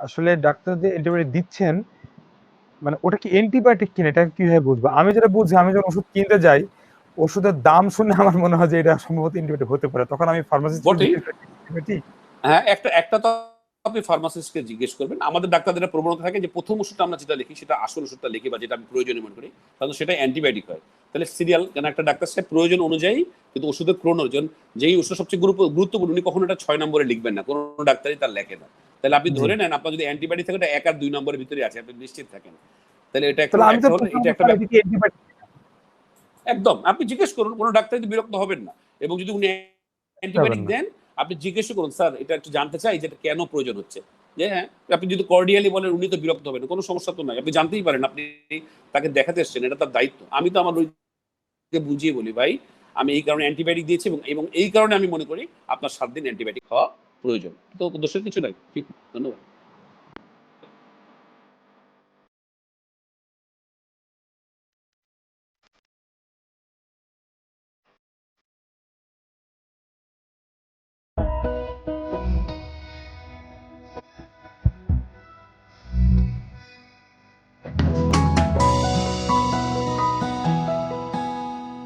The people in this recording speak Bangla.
আসলে ডাক্তার যে অ্যান্টিবায়োটিক দিচ্ছেন মানে ওটা কি অ্যান্টিবায়োটিক কিনা এটা কীভাবে বুঝব? আমি যেটা বুঝি আমি যখন ওষুধ কিনতে যাই ওষুধের দাম শুনে আমার মনে হয় যে এটা সম্ভবত অ্যান্টিবায়োটিক হতে পারে। তখন আমি ফার্মাসিস্ট হ্যাঁ একটা একটা তো আপনি ফার্মাসিস্টকে জিজ্ঞেস করবেন। আমাদের ডাক্তারদের প্রবণতা থাকে যে প্রথম ওষুধটা আমরা যেটা লিখি সেটা আসল ওষুধটা লিখি বা যেটা আমি প্রয়োজনীয় মনে করি তাহলে সেটা অ্যান্টিবায়োটিক হয়। তাহলে সিরিয়াল কেন একটা ডাক্তার সে প্রয়োজন অনুযায়ী কিন্তু ওষুধের ক্রোনোজন যেই ওষুধ সবচেয়ে গুরুত্ব- গুরুত্বপূর্ণ উনি কখনো এটা ছয় নম্বরে লিখবেন না কোনো ডাক্তারই তার লেখে না। তাহলে আপনি ধরে নেন আপনার যদি অ্যান্টিবায়োটিক থাকে এটা এক আর দুই নম্বরের ভিতরে আছে আপনি নিশ্চিত থাকেন। তাহলে এটা একটা একটা এটা একটা একদম আপনি জিজ্ঞেস করুন কোনো ডাক্তার যদি বিরক্ত হবেন না এবং যদি উনি অ্যান্টিবায়োটিক দেন আপনি জিজ্ঞেস করুন স্যার এটা একটু জানতে চাই যে এটা কেন প্রয়োজন হচ্ছে। যে হ্যাঁ আপনি যদি কর্ডিয়ালি বলেন, উনি তো বিরক্ত হবেন, কোনো সমস্যা তো নাই। আপনি জানতেই পারেন, আপনি তাকে দেখাতে এসছেন, এটা তার দায়িত্ব। আমি তো আমার রোগীকে বুঝিয়ে বলি, ভাই, আমি এই কারণে অ্যান্টিবায়োটিক দিয়েছি এবং এই কারণে আমি মনে করি আপনার সাত দিন অ্যান্টিবায়োটিক খাওয়া প্রয়োজন। তো দোষের কিছু নাই। ঠিক, ধন্যবাদ।